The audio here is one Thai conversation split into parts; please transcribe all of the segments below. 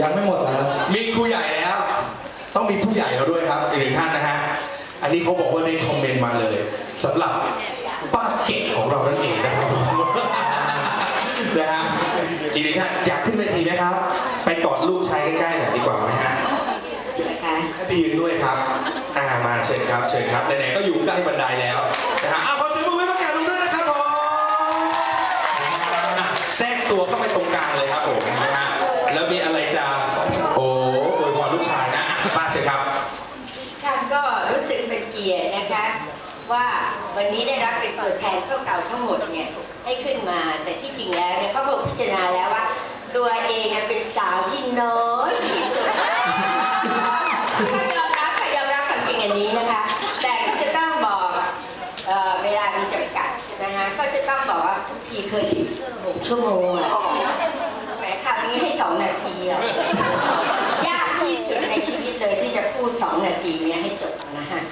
ยังไม่หมดนะครับมีครูใหญ่แล้ว ต้องมีผู้ใหญ่เราด้วยครับอีกหนึ่งท่านนะฮะ อันนี้เขาบอกว่าได้คอมเมนต์มาเลยสำหรับป้าเก่งของเรานั่นเองนะครับนะฮะอีกหนึ่งท่านอยากขึ้นเวทีไหมครับ ไปกอดลูกชายใกล้ๆหน่อยดีกว่าไหมฮะให้พี่ยืนด้วยครับอ่ามาเชิญครับ เชิญครับไหนๆก็อยู่ใกล้บันไดแล้วนะฮะอ้าวขอเสียงปรบมือให้ประกาศลงด้วยนะครับผมแทรกตัวเข้าไปตรงกลางเลยครับผมนะฮะ แล้วมีอะไรจะโอ้อวยพรลูกชายนะมาเชิญครับท่านก็รู้สึกเป็นเกียรตินะคะว่าวันนี้ได้รับเป็นตัวแทนพวกเราทั้งหมดเนี่ยให้ขึ้นมาแต่ที่จริงแล้วเนี่ยเขาบอกพิจารณาแล้วว่า ตัวเองเป็นสาวที่น้อยที่สุดก็ยอมรับค่ะยอมรับความจริงอันนี้นะคะ แต่ก็จะต้องบอกเเวลามีจำกัดใช่ไหมฮะก็จะต้องบอกว่าทุกทีเคยเลคเชอร์หกชั่วโมง นี้ให้สองนาทีอะยากที่สุดในชีวิตเลยที่จะพูด2นาทีเนี่ยให้จบนะฮะ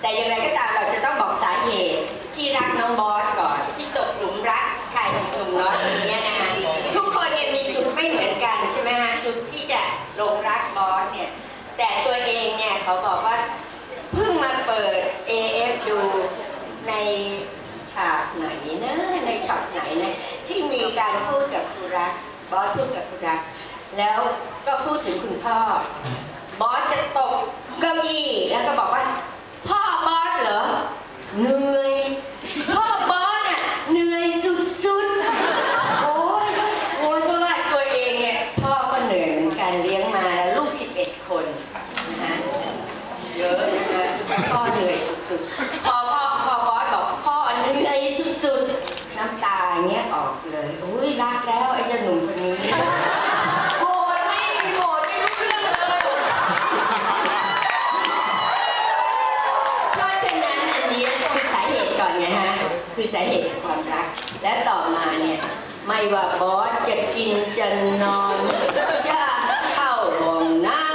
แต่อย่างไรก็ตามเราจะต้องบอกสาเหตุที่รักน้องบอสก่อนที่ตกหลุมรักชายหนุ่มน้อยคนนี้นะคะทุกคนเนี่ยมีจุดไม่เหมือนกันใช่ไหมฮะจุดที่จะหลงรักบอสเนี่ยแต่ตัวเองเนี่ยเขาบอกว่าเพิ่งมาเปิด AF ดูในฉากไหนนะในช็อตไหนนะที่มีการพูดกับครูรัก บอสพูดกับครูรัก แล้วก็พูดถึงคุณพ่อ บอสจะตกเก้าอี้แล้วก็บอกว่า พ่อบอสเหรอ เหนื่อย พ่อบอสอะ เหนื่อยสุดๆ โอ้ยโอ้ยเพราะว่าตัวเองเนี่ย พ่อก็เหนื่อยเหมือนกันเลี้ยงมาแล้วลูก 11 คนนะฮะเยอะนะคะพ่อเหนื่อยสุดๆ พอพ่อพอบอสบอกพ่อเหนื่อยสุดๆ น้ำตาเงี้ยออก เลยอุ้ยรักแล้วไอ้เจ้าหนุ่มคนนี้โกรธไม่มีโกรธไม่รู้เรื่องเลยเพราะฉะนั้นอันนี้คือสาเหตุก่อนไงฮะคือสาเหตุความรัก และต่อมาเนี่ยไม่ว่าบอสจะกินจะนอนจะเข้าห้องน้ำ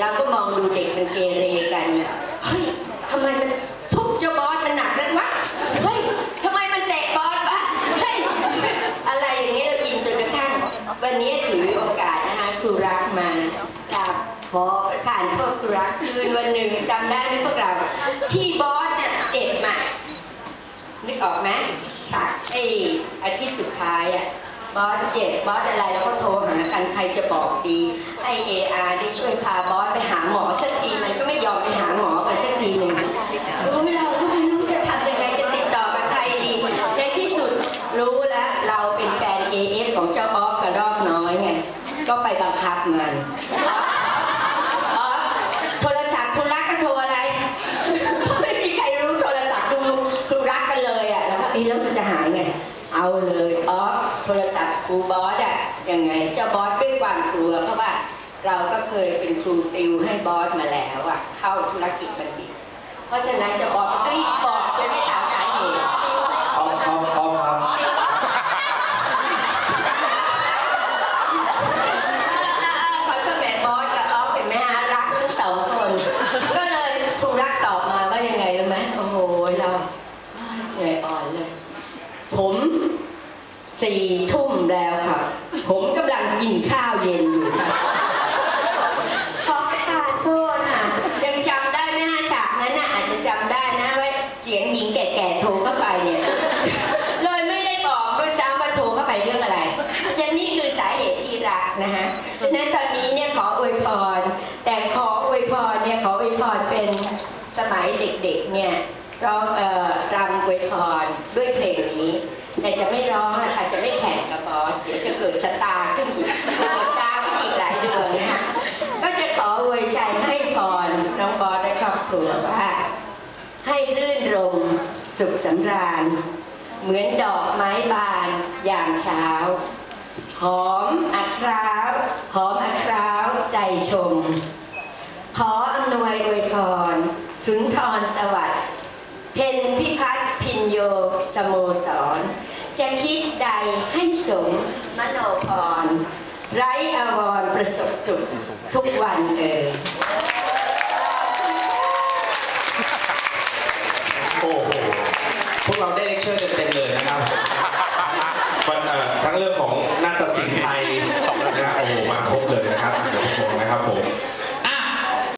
เราก็มองดูเด็กมันเกเรกันเฮ้ยทำไมมันทุบเจ้าบอสมันหนักนักวะเฮ้ยทำไมมันเตะบอสวะเฮ้ยอะไรอย่างเงี้ยเราอินจนกระทั่งวันนี้ถือโอกาสนะคะครูรักมากราบขอประทานโทษครูรักคืนวันหนึ่งจำได้ไหมพวกเรา ที่บอสเนี่ยเจ็บมากนึกออกไหมฉากไอ้อาทิตย์สุดท้ายอะ บอสเจ็บบอสอะไรแล้วก็โทรหากันใครจะบอกดีให้เออาร์ได้ช่วยพาบอสไปหาหมอสักทีมันก็ไม่ยอมไปหาหมอกันสักทีหนึ่งรู้ไหมเราก็ไม่รู้จะทำยังไงจะติดต่อกับใครดีในที่สุดรู้แล้วเราเป็นแฟน AF ของเจ้าออฟกับรอบน้อยไงก็ไปบังคับมันออโทรศัพท์คุรักก็โทรอะไรไม่มีใครรู้โทรศัพท์คุณคุณรักกันเลยอะแล้วก็เอ๊ะแล้วมันจะหายไง เอาเลยอ๋อโทรศัพท์ครูบอสอะยังไงเจ้าบอสด้วยความกลัว เพราะว่าเราก็เคยเป็นครูติวให้บอสมาแล้วอะเข้าธุรกิจบัณฑิต เพราะฉะนั้นเจ้าบอสก็รีบบอกจะไม่ถามสาเหตุ ออฟออฟออฟครับ เขาก็แบบบอสกับออฟเห็นไหมฮะรักทั้งสองคน ก็เลยครูรักตอบมาว่ายังไงรู้ไหมโอ้โหเราเหนื่อยอ่อนเลย ผมสี่ทุ่มแล้วค่ะผมกำลังกินข้าวเย็นอยู่ค่ะขอประทานโทษค่ะยังจำได้ไหมฮะฉากนั้นน่ะอาจจะจำได้นะว่าเสียงหญิงแก่ๆโทรเข้าไปเนี่ย เลยไม่ได้บอกด้วยซ้ำว่าโทรเข้าไปเรื่องอะไรฉะนั้นนี่คือสาเหตุที่รักนะคะฉะนั้นตอนนี้เนี่ยขออวยพร แต่ขออวยพรเนี่ยขออวยพรเป็นสมัยเด็กๆเนี่ย ร้องรำอวยพรด้วยเพลงนี้ แต่จะไม่ร้องอะคะจะไม่แข่งกับบอสเดี๋ยวจะเกิดสตาร์ขึ้นอีกเกิดดาขึ้นอีกหลายดวงนะคะก็จะขออวยชัยให้พรน้องบอสและครอบครัวว่าให้รื่นรมสุขสำราญ เหมือนดอกไม้บานยามเช้า หอมอัคราวหอมอัคราวใจชม ขออำนวยอวยพรสุนทรสวัสดิ์ เพนพิพัฒน์พินโยสโมสร จะคิดใดให้สมมโนพร ไร้อาวรณ์ประสบสุขทุกวันเอ่ยโอ้โหพวกเราได้เลคเชอร์เต็มๆเลยนะครับมันเอ่อทั้งเรื่องของนาฏศิลป์ไทยนะฮะโอ้โหมาครบเลยนะครับ